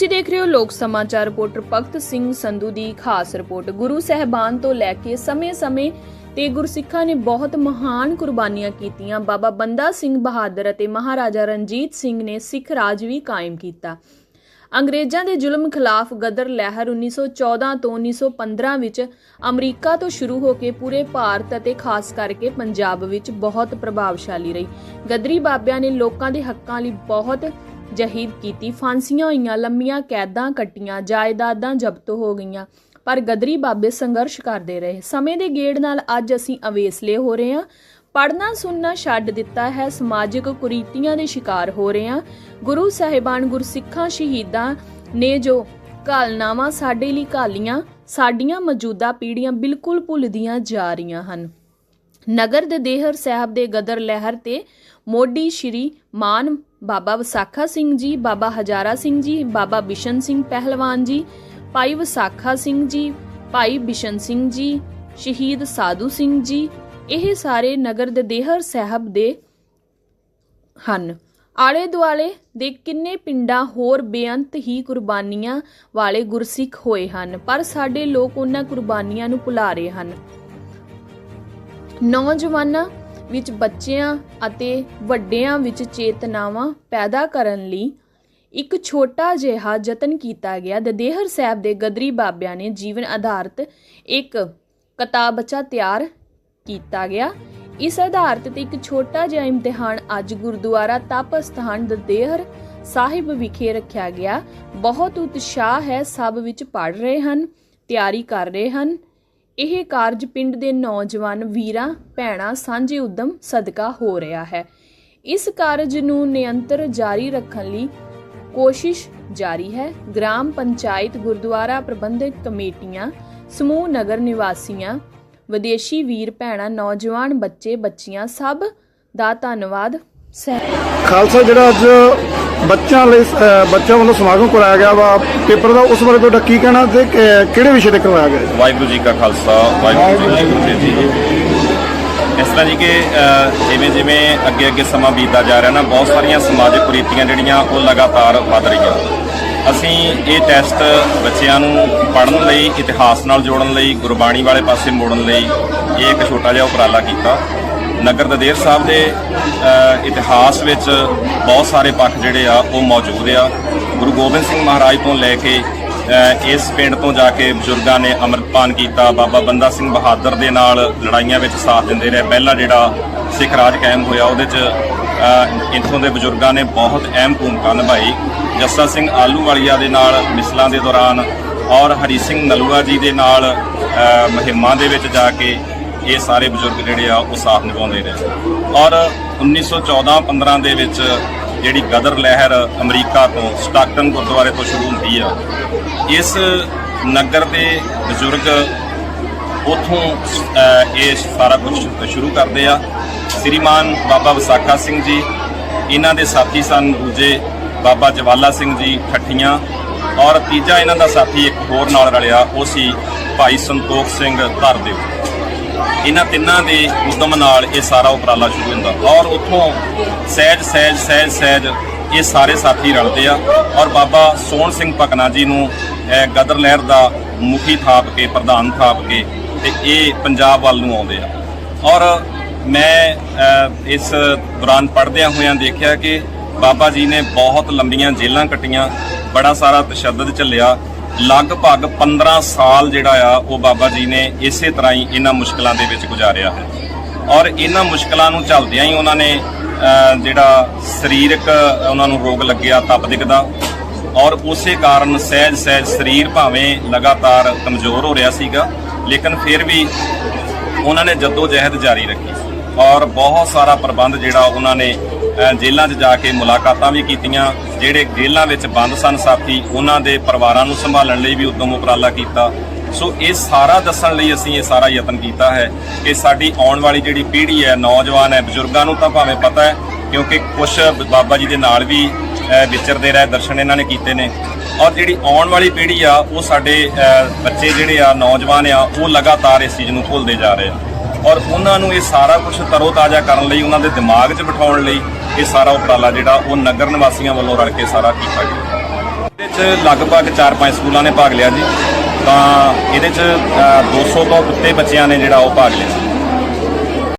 ਤੁਸੀਂ ਦੇਖ ਰਹੇ ਹੋ ਲੋਕ ਸਮਾਚਾਰ ਰਿਪੋਰਟਰ ਭਗਤ ਸਿੰਘ ਸੰਧੂ ਦੀ ਖਾਸ ਰਿਪੋਰਟ। ਗੁਰੂ ਸਹਿਬਾਨ ਤੋਂ ਲੈ ਕੇ ਸਮੇਂ-ਸਮੇਂ ਤੇ ਗੁਰਸਿੱਖਾਂ ਨੇ ਬਹੁਤ ਮਹਾਨ ਕੁਰਬਾਨੀਆਂ ਕੀਤੀਆਂ। ਬਾਬਾ ਬੰਦਾ ਸਿੰਘ ਬਹਾਦਰ ਅਤੇ ਮਹਾਰਾਜਾ ਰਣਜੀਤ ਸਿੰਘ ਨੇ ਸਿੱਖ ਰਾਜ ਵੀ ਕਾਇਮ ਕੀਤਾ। ਅੰਗਰੇਜ਼ਾਂ ਦੇ ਜ਼ੁਲਮ ਖਿਲਾਫ ਗਦਰ ਲਹਿਰ 1914 ਤੋਂ 1915 ਵਿੱਚ ਅਮਰੀਕਾ ਤੋਂ ਸ਼ੁਰੂ ਹੋ ਕੇ ਪੂਰੇ ਭਾਰਤ ਅਤੇ ਖਾਸ ਕਰਕੇ ਪੰਜਾਬ ਵਿੱਚ ਬਹੁਤ ਪ੍ਰਭਾਵਸ਼ਾਲੀ ਰਹੀ। ਗਦਰੀ ਬਾਬਿਆਂ ਨੇ ਲੋਕਾਂ ਦੇ ਹੱਕਾਂ ਲਈ ਬਹੁਤ ਜਹੀਦ ਕੀਤੀ। ਫਾਂਸੀਆਂ ਹੋਈਆਂ, ਲੰਮੀਆਂ ਕੈਦਾਂ ਕੱਟੀਆਂ, ਜਾਇਦਾਦਾਂ ਜ਼ਬਤ ਹੋ ਗਈਆਂ, ਪਰ ਗਦਰੀ ਬਾਬੇ ਸੰਘਰਸ਼ ਕਰਦੇ ਰਹੇ। ਸਮੇਂ ਦੇ ਗੇੜ ਨਾਲ ਅੱਜ ਅਸੀਂ ਅਵੇਸਲੇ ਹੋ ਰਹੇ ਹਾਂ। ਪੜਨਾ ਸੁਣਨਾ ਛੱਡ ਦਿੱਤਾ ਹੈ, ਸਮਾਜਿਕ ਕੁਰੀਤੀਆਂ ਦੇ ਸ਼ਿਕਾਰ ਹੋ ਰਹੇ ਹਾਂ। ਗੁਰੂ ਸਾਹਿਬਾਨ ਗੁਰਸਿੱਖਾਂ ਸ਼ਹੀਦਾਂ ਨੇ ਜੋ ਕਾਲਨਾਵਾਂ ਸਾਡੇ ਲਈ ਕਾਲੀਆਂ ਸਾਡੀਆਂ ਮੌਜੂਦਾ ਪੀੜ੍ਹੀਆਂ ਬਿਲਕੁਲ ਭੁੱਲਦੀਆਂ ਜਾ ਰਹੀਆਂ ਹਨ। ਨਗਰ ਦੇ ਦੇਹਰ ਸਾਹਿਬ ਦੇ ਗਦਰ ਲਹਿਰ ਤੇ ਮੋਢੀ ਸ਼੍ਰੀ ਮਾਨ ਬਾਬਾ ਵਿਸਾਖਾ ਸਿੰਘ ਜੀ, ਬਾਬਾ ਹਜ਼ਾਰਾ ਸਿੰਘ ਜੀ, ਬਾਬਾ ਬਿਸ਼ਨ ਸਿੰਘ ਪਹਿਲਵਾਨ ਜੀ, ਭਾਈ ਵਿਸਾਖਾ ਸਿੰਘ ਜੀ, ਭਾਈ ਬਿਸ਼ਨ ਸਿੰਘ ਜੀ, ਸ਼ਹੀਦ ਸਾਧੂ ਸਿੰਘ ਜੀ, ਇਹ ਸਾਰੇ ਨਗਰ ਦੇ ਦੇਹਰ ਸਾਹਿਬ ਦੇ ਹਨ। ਆਲੇ ਦੁਆਲੇ ਦੇ ਕਿੰਨੇ ਪਿੰਡਾਂ ਹੋਰ ਬੇਅੰਤ ਹੀ ਕੁਰਬਾਨੀਆਂ ਵਾਲੇ ਗੁਰਸਿੱਖ ਹੋਏ ਹਨ, ਪਰ ਸਾਡੇ ਲੋਕ ਉਹਨਾਂ ਕੁਰਬਾਨੀਆਂ ਨੂੰ ਭੁਲਾ ਰਹੇ ਹਨ। ਨੌਜਵਾਨਾਂ ਵਿੱਚ ਬੱਚਿਆਂ ਅਤੇ ਵੱਡਿਆਂ ਵਿੱਚ ਚੇਤਨਾਵਾਂ ਪੈਦਾ ਕਰਨ ਲਈ ਇੱਕ ਛੋਟਾ ਜਿਹਾ ਯਤਨ ਕੀਤਾ ਗਿਆ। ਦਦੇਹਰ ਸਾਹਿਬ ਦੇ ਗਦਰੀ ਬਾਬਿਆਂ ਨੇ ਜੀਵਨ ਆਧਾਰਿਤ ਇੱਕ ਕਤਾਬਚਾ ਤਿਆਰ ਕੀਤਾ ਗਿਆ। ਇਸ ਆਧਾਰਿਤ ਤੇ ਇੱਕ ਛੋਟਾ ਜਿਹਾ ਇਮਤਿਹਾਨ ਅੱਜ ਗੁਰਦੁਆਰਾ ਤਪ ਸਥਾਨ ਦਦੇਹਰ ਸਾਹਿਬ ਵਿਖੇ ਰੱਖਿਆ ਗਿਆ। ਬਹੁਤ ਉਤਸ਼ਾਹ ਹੈ, ਸਭ ਵਿੱਚ ਪੜ ਰਹੇ ਹਨ, ਤਿਆਰੀ ਕਰ ਰਹੇ ਹਨ। ਇਹ ਕਾਰਜ ਪਿੰਡ ਦੇ ਨੌਜਵਾਨ ਵੀਰਾਂ, ਭੈਣਾਂ, ਸਾਂਝੇ ਉਦਮ ਸਦਕਾ ਹੋ ਰਿਹਾ ਹੈ। ਇਸ ਕਾਰਜ ਨੂੰ ਨਿਯੰਤਰ ਜਾਰੀ ਰੱਖਣ ਲਈ ਕੋਸ਼ਿਸ਼ ਜਾਰੀ ਹੈ। ਗ੍ਰਾਮ ਪੰਚਾਇਤ, ਗੁਰਦੁਆਰਾ ਪ੍ਰਬੰਧਕ ਕਮੇਟੀਆਂ, ਸਮੂਹ ਨਗਰ ਨਿਵਾਸੀਆਂ, ਵਿਦੇਸ਼ੀ ਵੀਰ, ਭੈਣਾਂ, ਨੌਜਵਾਨ ਬੱਚੇ, ਬੱਚੀਆਂ ਸਭ ਦਾ ਧੰਨਵਾਦ। ਖਾਲਸਾ ਜਿਹੜਾ ਅੱਜ ਬੱਚਿਆਂ ਲਈ ਅ, ਬੱਚਿਆਂ ਵੱਲੋਂ ਸਮਾਗਮ ਕਰਾਇਆ ਗਿਆ ਵਾ। ਪੇਪਰ ਦਾ ਉਸ ਬਾਰੇ ਤੁਹਾਡਾ ਕੀ ਕਹਿਣਾ ਤੇ ਕਿ- ਕਿਹੜੇ ਵਿਸ਼ੇ ਤੇ ਕਰਵਾਇਆ ਗਿਆ ਜੀ? ਵਾਹਿਗੁਰੂ ਜੀ ਕਾ ਖਾਲਸਾ ਵਾਹਿਗੁਰੂ ਜੀ ਕੀ ਫਤਿਹ ਜੀ। ਇਸ ਤਰ੍ਹਾਂ ਜੀ ਕਿ ਅ, ਜਿਵੇਂ ਜਿਵੇਂ ਅੱਗੇ ਅੱਗੇ ਸਮਾਂ ਬੀਤਦਾ ਜਾ ਰਿਹਾ ਨਾ ਬਹੁਤ ਸਾਰੀਆਂ ਸਮਾਜਿਕ ਕੁਰੀਤੀਆਂ ਜਿਹੜੀਆਂ ਉਹ ਲਗਾਤਾਰ ਵੱਧ ਰਹੀਆਂ। ਅਸੀਂ ਇਹ ਟੈਸਟ ਬੱਚਿਆਂ ਨੂੰ ਪੜ੍ਹਨ ਲਈ ਇਤਿਹਾਸ ਨਾਲ ਜੋੜਨ ਲਈ ਗੁਰਬਾਣੀ ਵਾਲੇ ਪਾਸੇ ਮੋੜਨ ਲਈ ਇਹ ਇੱਕ ਛੋਟਾ ਜਿਹਾ ਉਪਰਾਲਾ ਕੀਤਾ। ਨਗਰ ਦਦੇਰ ਸਾਹਿਬ ਦੇ ਇਤਿਹਾਸ ਵਿੱਚ ਬਹੁਤ ਸਾਰੇ ਪੱਖ ਜਿਹੜੇ ਆ ਉਹ ਮੌਜੂਦ ਆ। ਗੁਰੂ ਗੋਬਿੰਦ ਸਿੰਘ ਮਹਾਰਾਜ ਤੋਂ ਲੈ ਕੇ ਇਸ ਪਿੰਡ ਤੋਂ ਜਾ ਕੇ ਬਜ਼ੁਰਗਾਂ ਨੇ ਅੰਮ੍ਰਿਤਪਾਨ ਕੀਤਾ। ਬਾਬਾ ਬੰਦਾ ਸਿੰਘ ਬਹਾਦਰ ਦੇ ਨਾਲ ਲੜਾਈਆਂ ਵਿੱਚ ਸਾਥ ਦਿੰਦੇ ਰਹੇ। ਪਹਿਲਾ ਜਿਹੜਾ ਸਿੱਖ ਰਾਜ ਕਾਇਮ ਹੋਇਆ ਉਹਦੇ 'ਚ ਇੱਥੋਂ ਦੇ ਬਜ਼ੁਰਗਾਂ ਨੇ ਬਹੁਤ ਅਹਿਮ ਭੂਮਿਕਾ ਨਿਭਾਈ। ਜੱਸਾ ਸਿੰਘ ਆਲੂਵਾਲੀਆ ਦੇ ਨਾਲ ਮਿਸਲਾਂ ਦੇ ਦੌਰਾਨ ਔਰ ਹਰੀ ਸਿੰਘ ਨਲੂਆ ਜੀ ਦੇ ਨਾਲ ਅ, ਮੁਹਿੰਮਾਂ ਦੇ ਵਿੱਚ ਜਾ ਕੇ ਇਹ ਸਾਰੇ ਬਜ਼ੁਰਗ ਜਿਹੜੇ ਆ, ਉਹ ਸਾਥ ਨਿਭਾਉਂਦੇ ਰਹੇ ਔਰ 1914-15 ਦੇ ਵਿੱਚ ਜਿਹੜੀ ਗਦਰ ਲਹਿਰ ਅਮਰੀਕਾ ਤੋਂ ਸਟਾਕਟਨ ਗੁਰਦੁਆਰੇ ਤੋਂ ਸ਼ੁਰੂ ਹੁੰਦੀ ਆ, ਇਸ ਨਗਰ ਦੇ ਬਜ਼ੁਰਗ ਉਥੋਂ ਇਹ ਸਾਰਾ ਕੁਝ ਸ਼ੁਰੂ ਕਰਦੇ ਆ। ਸ੍ਰੀਮਾਨ ਬਾਬਾ ਵਿਸਾਖਾ ਸਿੰਘ ਜੀ, ਇਹਨਾਂ ਦੇ ਸਾਥੀ ਸਨ ਦੂਜੇ ਬਾਬਾ ਜਵਾਲਾ ਸਿੰਘ ਜੀ ਠੱਠੀਆਂ, ਔਰ ਤੀਜਾ ਇਹਨਾਂ ਦਾ ਸਾਥੀ ਇੱਕ ਹੋਰ ਨਾਲ ਰਲਿਆ, ਉਹ ਸੀ ਭਾਈ ਸੰਤੋਖ ਸਿੰਘ ਧਰਦੇਵ। ਇਹਨਾਂ ਤਿੰਨਾਂ ਦੇ ਉਦਮ ਨਾਲ ਇਹ ਸਾਰਾ ਉਪਰਾਲਾ ਸ਼ੁਰੂ ਹੁੰਦਾ। ਔਰ ਉੱਥੋਂ ਸਹਿਜ ਸਹਿਜ ਸਹਿਜ ਸਹਿਜ ਇਹ ਸਾਰੇ ਸਾਥੀ ਰਲਦੇ ਆ। ਔਰ ਬਾਬਾ ਸੋਹਣ ਸਿੰਘ ਪਕਨਾ ਜੀ ਨੂੰ ਗਦਰ ਲਹਿਰ ਦਾ ਮੁਖੀ ਥਾਪ ਕੇ, ਪ੍ਰਧਾਨ ਥਾਪ ਕੇ ਤੇ ਇਹ ਪੰਜਾਬ ਵੱਲ ਨੂੰ ਆਉਂਦੇ ਆ। ਔਰ ਮੈਂ ਇਸ ਦੌਰਾਨ ਪੜ੍ਹਦਿਆਂ ਹੋਇਆਂ ਦੇਖਿਆ ਕਿ ਬਾਬਾ ਜੀ ਨੇ ਬਹੁਤ ਲੰਬੀਆਂ ਜੇਲ੍ਹਾਂ ਕੱਟੀਆਂ, ਬੜਾ ਸਾਰਾ ਤਸ਼ੱਦਦ ਝੱਲਿਆ। ਲਗਭਗ 15 ਸਾਲ ਜਿਹੜਾ ਆ, ਉਹ ਬਾਬਾ ਜੀ ਨੇ ਇਸੇ ਤਰ੍ਹਾਂ ਹੀ ਇਹਨਾਂ ਮੁਸ਼ਕਲਾਂ ਦੇ ਵਿੱਚ ਗੁਜ਼ਾਰਿਆ ਹੈ। ਔਰ ਇਹਨਾਂ ਮੁਸ਼ਕਲਾਂ ਨੂੰ ਝੱਲਦਿਆਂ ਹੀ ਉਹਨਾਂ ਨੇ ਜਿਹੜਾ ਸਰੀਰਕ, ਉਹਨਾਂ ਨੂੰ ਰੋਗ ਲੱਗਿਆ, ਤਪ ਦਿਖਦਾ। ਔਰ ਉਸੇ ਕਾਰਨ ਸਹਿਜ ਸਹਿਜ ਸਰੀਰ ਭਾਵੇਂ ਲਗਾਤਾਰ ਕਮਜ਼ੋਰ ਹੋ ਰਿਹਾ ਸੀਗਾ, ਲੇਕਿਨ ਫਿਰ ਵੀ ਉਹਨਾਂ ਨੇ ਜੱਦੋ ਜਹਿਦ ਜਾਰੀ ਰੱਖੀ। ਔਰ ਬਹੁਤ ਸਾਰਾ ਪ੍ਰਬੰਧ ਜਿਹੜਾ ਉਹਨਾਂ ਨੇ ਜੇਲ੍ਹਾਂ 'ਚ ਜਾ ਕੇ ਮੁਲਾਕਾਤਾਂ ਵੀ ਕੀਤੀਆਂ, ਜਿਹੜੇ ਜੇਲ੍ਹਾਂ ਵਿੱਚ ਬੰਦ ਸਨ ਸਾਥੀ, ਉਹਨਾਂ ਦੇ ਪਰਿਵਾਰਾਂ ਨੂੰ ਸੰਭਾਲਣ ਲਈ ਵੀ ਉਦਮ ਉਪਰਾਲਾ ਕੀਤਾ। ਸੋ ਇਹ ਸਾਰਾ ਦੱਸਣ ਲਈ ਅਸੀਂ ਇਹ ਸਾਰਾ ਯਤਨ ਕੀਤਾ ਹੈ ਕਿ ਸਾਡੀ ਆਉਣ ਵਾਲੀ ਜਿਹੜੀ ਪੀੜ੍ਹੀ ਹੈ, ਨੌਜਵਾਨ ਹੈ, ਬਜ਼ੁਰਗਾਂ ਨੂੰ ਤਾਂ ਭਾਵੇਂ ਪਤਾ ਹੈ, ਕਿਉਂਕਿ ਕੁਝ ਬਾਬਾ ਜੀ ਦੇ ਨਾਲ ਵੀ ਵਿਚਰਦੇ ਰਹੇ, ਦਰਸ਼ਨ ਇਹਨਾਂ ਨੇ ਕੀਤੇ ਨੇ। ਔਰ ਜਿਹੜੀ ਆਉਣ ਵਾਲੀ ਪੀੜ੍ਹੀ ਆ, ਉਹ ਸਾਡੇ ਬੱਚੇ ਜਿਹੜੇ ਆ, ਨੌਜਵਾਨ ਆ, ਉਹ ਲਗਾਤਾਰ ਇਸ ਚੀਜ਼ ਨੂੰ ਭੁੱਲਦੇ ਜਾ ਰਹੇ ਆ। ਔਰ ਉਹਨਾਂ ਨੂੰ ਇਹ ਸਾਰਾ ਕੁਝ ਤਰੋ ਤਾਜ਼ਾ ਕਰਨ ਲਈ ਉਹਨਾਂ ਦੇ ਦਿਮਾਗ 'ਚ ਬਿਠਾਉਣ ਲਈ ਇਹ ਸਾਰਾ ਉਪਰਾਲਾ ਜਿਹੜਾ ਉਹ ਨਗਰ ਨਿਵਾਸੀਆਂ ਵੱਲੋਂ ਰਲ ਕੇ ਸਾਰਾ ਕੀਤਾ ਗਿਆ। ਇਹਦੇ 'ਚ ਲਗਭਗ 4-5 ਸਕੂਲਾਂ ਨੇ ਭਾਗ ਲਿਆ ਜੀ। ਤਾਂ ਇਹਦੇ 'ਚ ਅ, 200 ਤੋਂ ਉੱਤੇ ਬੱਚਿਆਂ ਨੇ ਜਿਹੜਾ ਉਹ ਭਾਗ ਲਿਆ।